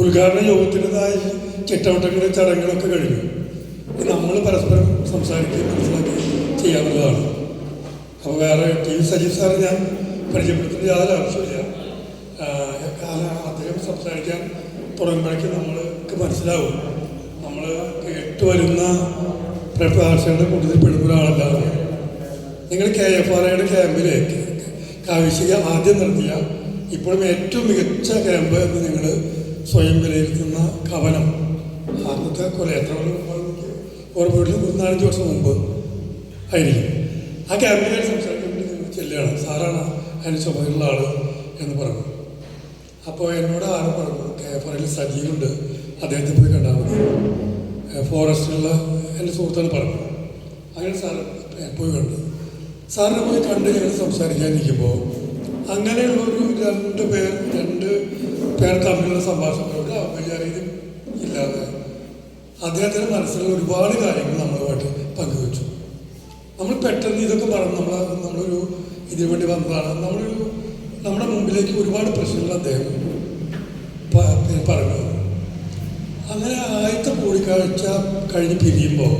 ഉദ്ഘാടന യോഗത്തിന്റെതായ ചിട്ടവട്ടങ്ങളെ ചടങ്ങുകളൊക്കെ കഴിഞ്ഞു. നമ്മൾ പരസ്പരം സംസാരിക്കുകയും മനസ്സിലാക്കി ചെയ്യാവുന്നതാണ്. അപ്പോൾ വേറെ ടി വി സജീവ് സാറ് ഞാൻ പരിചയപ്പെടുത്തുന്ന യാതൊരു ആവശ്യമില്ല കാരണം അദ്ദേഹം സംസാരിക്കാൻ തുടങ്ങുമ്പോഴേക്കും നമ്മൾക്ക് മനസ്സിലാവും. നമ്മൾ കേട്ട് വരുന്ന പ്രഭാഷകരുടെ കൂട്ടത്തിൽ പെടുന്ന ഒരാളല്ലാതെ. നിങ്ങൾ കെ എഫ് ആർ ഐയുടെ ക്യാമ്പിൽ കാവിശിക ആദ്യം നടത്തിയ ഇപ്പോഴും ഏറ്റവും മികച്ച ക്യാമ്പ് എന്ന് നിങ്ങൾ സ്വയം വിലയിരുത്തുന്ന കവനം. അന്നത്തെ കൊല്ലം എത്ര കൊല്ലം മുമ്പാണ് ഓർമ്മ ഒരു നാലഞ്ച് വർഷം മുമ്പ് ആയിരിക്കും. ആ ക്യാമ്പിനായിട്ട് സംസാരിക്കാൻ വേണ്ടി നിങ്ങൾ ചെല്ലുകയാണ്. സാറാണ് അതിന് ചുമതലയുള്ള ആൾ എന്ന് പറഞ്ഞു. അപ്പോൾ എന്നോട് ആരും പറഞ്ഞു കെ എഫ് ആറിൽ സജീവുണ്ട് അദ്ദേഹത്തെ പോയി കണ്ടാൽ മതി. ഫോറസ്റ്റിലുള്ള എന്റെ സുഹൃത്തുക്കൾ പറഞ്ഞു. അങ്ങനെ സാറ് പോയി കണ്ടു. സാറിനെ പോയി കണ്ട് ഞങ്ങൾ സംസാരിക്കാനിരിക്കുമ്പോൾ അങ്ങനെയുള്ളൊരു രണ്ട് പേർ രണ്ട് പേർ തമ്മിലുള്ള സംഭാഷണങ്ങളുടെ ഔപചാരികം ഇല്ലാതെ അദ്ദേഹത്തിന്റെ മനസ്സിൽ ഒരുപാട് കാര്യങ്ങൾ നമ്മളുമായിട്ട് പങ്കുവച്ചു. നമ്മൾ പെട്ടെന്ന് ഇതൊക്കെ പറഞ്ഞു നമ്മൾ നമ്മളൊരു ഇതിനു വേണ്ടി വന്നതാണ്. നമ്മളൊരു നമ്മുടെ മുമ്പിലേക്ക് ഒരുപാട് പ്രശ്നങ്ങൾ അദ്ദേഹം പറഞ്ഞു. അങ്ങനെ ആദ്യത്തെ കൂടിക്കാഴ്ച കഴിഞ്ഞ് പിരിയുമ്പോൾ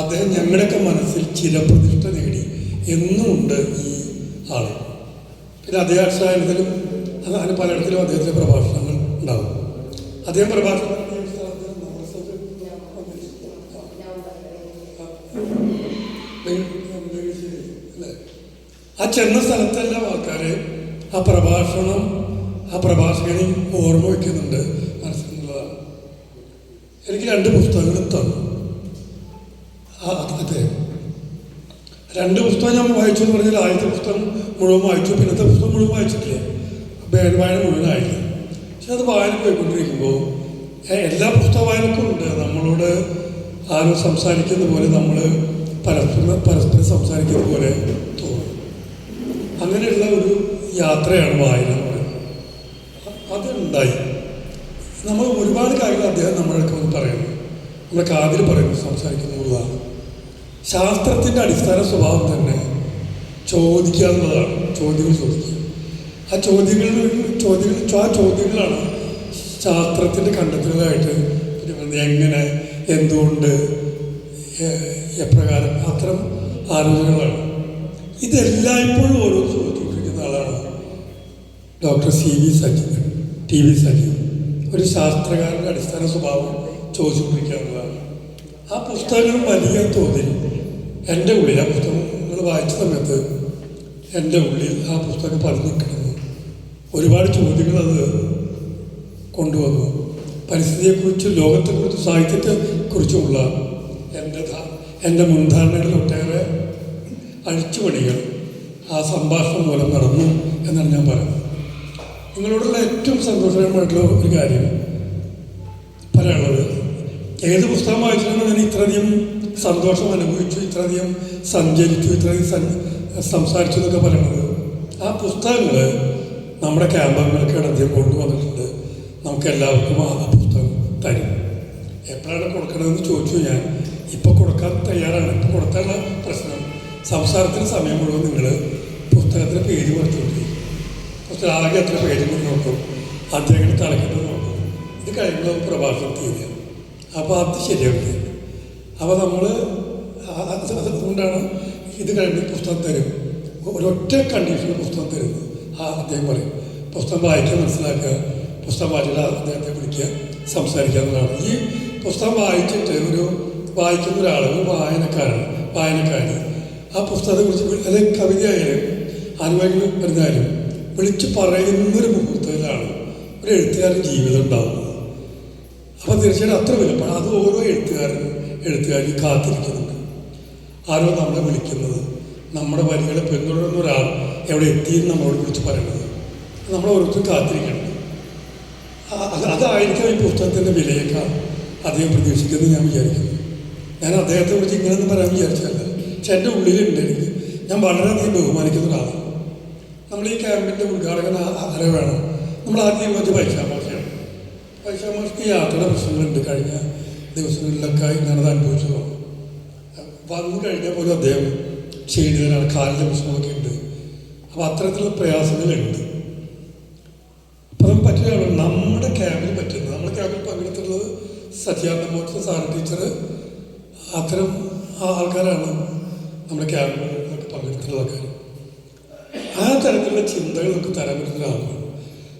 അദ്ദേഹം ഞങ്ങളുടെയൊക്കെ മനസ്സിൽ ചില പ്രതിഷ്ഠ നേടി. എന്നുമുണ്ട് ഈ ആൾ പിന്നെ അദ്ദേഹം അക്ഷരായത്തിലും അങ്ങനെ പലയിടത്തിലും അദ്ദേഹത്തിന്റെ പ്രഭാഷണങ്ങൾ ഉണ്ടാകും അദ്ദേഹം പ്രഭാഷണം? ആ ചെന്ന സ്ഥലത്തെല്ലാം ആൾക്കാർ ആ പ്രഭാഷണം ആ പ്രഭാഷകനെ ഓർമ്മ വയ്ക്കുന്നുണ്ട് മനസ്സിലുള്ളതാണ് എനിക്ക് രണ്ട് പുസ്തകങ്ങളും തന്നു ആ അദ്ദേഹം രണ്ട് പുസ്തകം ഞാൻ വായിച്ചു എന്ന് പറഞ്ഞാൽ ആദ്യത്തെ പുസ്തകം മുഴുവൻ വായിച്ചു പിന്നത്തെ പുസ്തകം മുഴുവൻ വായിച്ചിട്ടില്ല? ബേൻ വായന മുഴുവനായില്ല പക്ഷെ അത് വായന പോയിക്കൊണ്ടിരിക്കുമ്പോൾ എല്ലാ പുസ്തക വായനക്കും ഉണ്ട്. നമ്മളോട് ആരും സംസാരിക്കുന്ന പോലെ നമ്മൾ പരസ്പരം പരസ്പരം സംസാരിക്കുന്ന പോലെ തോന്നും. അങ്ങനെയുള്ള ഒരു യാത്രയാണ് വായന എന്ന് പറയുന്നത്. അതുണ്ടായി. നമ്മൾ ഒരുപാട് കാര്യങ്ങൾ അദ്ദേഹം നമ്മളൊക്കെ ഒന്ന് പറയുന്നു. നമ്മുടെ കാതിൽ പറയുന്നു സംസാരിക്കുന്നുള്ളതാണ് ശാസ്ത്രത്തിന്റെ അടിസ്ഥാന സ്വഭാവം തന്നെ ചോദിക്കുക എന്നുള്ളതാണ് ചോദ്യങ്ങൾ ചോദിക്കുക. ആ ചോദ്യങ്ങളിൽ ചോദ്യങ്ങൾ ആ ചോദ്യങ്ങളാണ് ശാസ്ത്രത്തിന്റെ കണ്ടെത്തലുകളായിട്ട് പിന്നെ എങ്ങനെ എന്തുകൊണ്ട് എപ്രകാരം അത്തരം ആലോചനകളാണ്. ഇതെല്ലായ്പ്പോഴും ഓരോ ചോദിച്ചുകൊണ്ടിരിക്കുന്ന ആളാണ് doctor C V Sajeevan T V Sajeevan ഒരു ശാസ്ത്രകാരന്റെ അടിസ്ഥാന സ്വഭാവം ചോദിച്ചുകൊണ്ടിരിക്കാവുന്നതാണ് ആ പുസ്തകം വലിയ തോതിൽ എന്റെ ഉള്ളിൽ ആ പുസ്തകം നിങ്ങൾ വായിച്ച സമയത്ത് എന്റെ ഉള്ളിൽ ആ പുസ്തകം പറഞ്ഞു ഒരുപാട് ചോദ്യങ്ങൾ അത് കൊണ്ടുവന്നു. പരിസ്ഥിതിയെക്കുറിച്ച് ലോകത്തെക്കുറിച്ച് സാഹിത്യത്തെക്കുറിച്ചുമുള്ള എന്റെ എന്റെ മുൻധാരണകളിൽ ഒട്ടേറെ അഴിച്ചുപണികൾ ആ സംഭാഷണം മൂലം നടന്നു എന്നാണ് ഞാൻ പറയുന്നത്. നിങ്ങളോടുള്ള ഏറ്റവും സന്തോഷകരമായിട്ടുള്ള ഒരു കാര്യം പറയാനുള്ളത് ഏത് പുസ്തകം വായിച്ചിട്ടാണ് ഞാൻ ഇത്രയധികം സന്തോഷം അനുഭവിച്ചു ഇത്രയധികം സഞ്ചരിച്ചു ഇത്രയധികം സംസാരിച്ചു എന്നൊക്കെ പറയുന്നത്. ആ പുസ്തകങ്ങൾ നമ്മുടെ ക്യാമ്പുകൾക്ക് ഇടത്തിൽ കൊണ്ടുവന്നിട്ടുണ്ട്. നമുക്ക് എല്ലാവർക്കും ആ പുസ്തകം തരും. എപ്പോഴാണ് കൊടുക്കണമെന്ന് ചോദിച്ചു ഞാൻ ഇപ്പോൾ കൊടുക്കാൻ തയ്യാറാണ്. ഇപ്പോൾ കൊടുക്കാനുള്ള പ്രശ്നം സംസാരത്തിന് സമയം മുഴുവൻ നിങ്ങൾ പുസ്തകത്തിന്റെ പേര് കുറച്ചുകൊണ്ടിരിക്കും പുസ്തകം ആകെ എത്ര പേജുകൾ നോക്കും? അദ്ദേഹം തലക്കെട്ട് നോക്കും. ഇത് കഴിയുമ്പോൾ പ്രഭാഷണം തീരുക അപ്പോൾ അത് ശരിയാവില്ല അപ്പോൾ നമ്മൾ അതുകൊണ്ടാണ് ഇത് കഴിഞ്ഞ് പുസ്തകം തരും. ഒരൊറ്റ കണ്ടീഷനിൽ പുസ്തകം തരുന്നു. ആ അദ്ദേഹം പറയും. പുസ്തകം വായിക്കാൻ മനസ്സിലാക്കുക. പുസ്തകം വായിച്ചിട്ട് അദ്ദേഹത്തെ വിളിക്കുക സംസാരിക്കുക എന്നുള്ളതാണ്. ഈ പുസ്തകം വായിച്ചിട്ട് ഒരു വായിക്കുന്ന ഒരാൾ ഒരു വായനക്കാരൻ ആ ആ പുസ്തകത്തെക്കുറിച്ച് അല്ലെങ്കിൽ കവിതയായാലും അനുഭവങ്ങൾ വരുന്നാലും വിളിച്ച് പറയുന്നൊരു മുഹൂർത്തത്തിലാണ് ഒരു എഴുത്തുകാരൻ ജീവിതം ഉണ്ടാകുന്നത് അപ്പോൾ തീർച്ചയായിട്ടും അത്ര വിലപ്പാണ് അത് ഓരോ എഴുത്തുകാരനും എഴുത്തുകാരി കാത്തിരിക്കുന്നുണ്ട്. ആരോ നമ്മളെ വിളിക്കുന്നത്. നമ്മുടെ വരികളെ പിന്തുടരുന്ന ഒരാൾ എവിടെ എത്തിയെന്ന് നമ്മളോട് വിളിച്ച് പറയുന്നത് നമ്മൾ ഓരോരുത്തരും കാത്തിരിക്കണം. അതായിരിക്കും ഈ പുസ്തകത്തിന്റെ വിലയേക്കാൾ അദ്ദേഹം പ്രതീക്ഷിക്കുന്നത് ഞാൻ വിചാരിക്കുന്നു. ഞാൻ അദ്ദേഹത്തെ കുറിച്ച് ഇങ്ങനെയൊന്നും പറയാൻ വിചാരിച്ചല്ല പക്ഷെ എന്റെ ഉള്ളിലുണ്ട് എനിക്ക്. ഞാൻ വളരെയധികം ബഹുമാനിക്കുന്ന ഒരാളാണ്. നമ്മൾ ഈ ക്യാമ്പിന്റെ ഉദ്ഘാടകൻ ആരെ വേണം? നമ്മൾ ആദ്യം തീരുമാനിച്ച വൈശാമാഷയാണ് നമ്മൾക്ക് യാത്രയുടെ പ്രശ്നങ്ങളുണ്ട്. കഴിഞ്ഞ ദിവസങ്ങളിലൊക്കെ ഞാനത് അനുഭവിച്ചതാണ് വന്നു കഴിഞ്ഞാൽ പോലും അദ്ദേഹം ക്ഷീണിതനാണ്. കാലിന്റെ പ്രശ്നങ്ങളൊക്കെ ഉണ്ട്. അപ്പോൾ അത്തരത്തിലുള്ള പ്രയാസങ്ങളുണ്ട്. അപ്പം നമുക്ക് പറ്റുകയാണ് നമ്മുടെ ക്യാമ്പിൽ പറ്റുന്നത് നമ്മുടെ ക്യാമ്പിൽ പങ്കെടുത്തിട്ടുള്ളത് സത്യാനന്ദ മോഹൻ സാർ ടീച്ചർ. അത്തരം ആൾക്കാരാണ് നമ്മുടെ ക്യാമ്പിലൊക്കെ പങ്കെടുത്തിട്ടുള്ള ആൾക്കാർ ആ തരത്തിലുള്ള ചിന്തകൾ നമുക്ക് തരാൻ പറ്റുന്ന ഒരാളാണ്.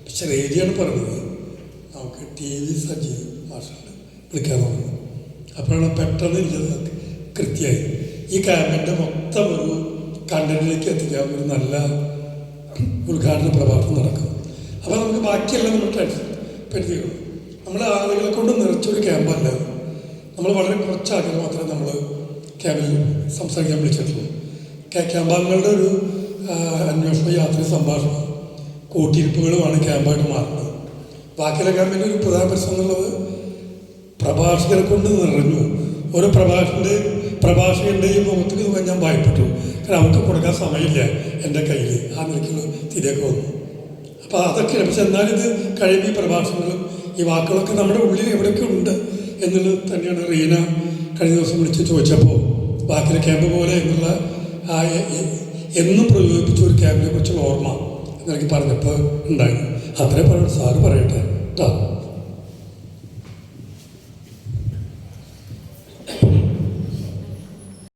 പക്ഷെ റേഡിയാണ് പറഞ്ഞത്. നമുക്ക് ടി വി സജീവ് മാഷാണ്. വിളിക്കാൻ തുടങ്ങി അപ്പോഴാണ് പെട്ടെന്ന് ഇല്ലത് കൃത്യമായി. ഈ ക്യാമ്പിന്റെ മൊത്തം ഒരു കണ്ടന്റിലേക്ക് എത്തിക്കാൻ ഒരു നല്ല ഉദ്ഘാടന പ്രഭാഷണം നടക്കും. അപ്പോൾ നമുക്ക് ബാക്കിയെല്ലാം നമ്മൾ ടെൻഷൻ പറ്റുകയുള്ളൂ നമ്മൾ ആളുകളെ കൊണ്ട് നിറച്ചൊരു ക്യാമ്പല്ല നമ്മൾ വളരെ കുറച്ച് ആളുകൾ മാത്രമേ നമ്മൾ ക്യാമ്പിൽ സംസാരിക്കാൻ വിളിച്ചിട്ടുള്ളൂ. ക്യാ- ക്യാമ്പാംഗങ്ങളുടെ ഒരു അന്വേഷണ യാത്ര സംഭാഷണം. കൂട്ടിയിരിപ്പുകളുമാണ് ക്യാമ്പായിട്ട് മാറുന്നത്. ബാക്കിയുള്ള ക്യാമ്പിന്റെ ഒരു പ്രധാന പ്രശ്നം എന്നുള്ളത് പ്രഭാഷകരെ കൊണ്ട് നിറഞ്ഞു. ഓരോ പ്രഭാഷകന്റെ പ്രഭാഷകന്റെയും മുഖത്തേക്ക് നോക്കാൻ ഞാൻ ഭയപ്പെട്ടു. കാരണം അവർക്ക് കൊടുക്കാൻ സമയമില്ല എന്റെ കയ്യിൽ ആ നിലയ്ക്കുള്ള തിരികെ വന്നു. അപ്പോൾ അതൊക്കെയാണ് പക്ഷെ എന്നാലിത് കഴിഞ്ഞ ഈ പ്രഭാഷണങ്ങളും ഈ വാക്കുകളൊക്കെ നമ്മുടെ ഉള്ളിൽ എവിടെയൊക്കെ ഉണ്ട് എന്നുള്ളത് തന്നെയാണ് റീന കഴിഞ്ഞ ദിവസം വിളിച്ച് ചോദിച്ചപ്പോൾ. ബാക്കിലെ ക്യാമ്പ് പോലെ എന്നുള്ള ആ എന്നും പ്രചോദിപ്പിച്ച ഒരു ക്യാമ്പിനെ കുറിച്ചുള്ള ഓർമ്മ എന്നെനിക്ക് പറഞ്ഞപ്പോൾ ഉണ്ടായി. അത്രേ പറയട്ടെ സാറ് പറയട്ടെ. കേട്ടോ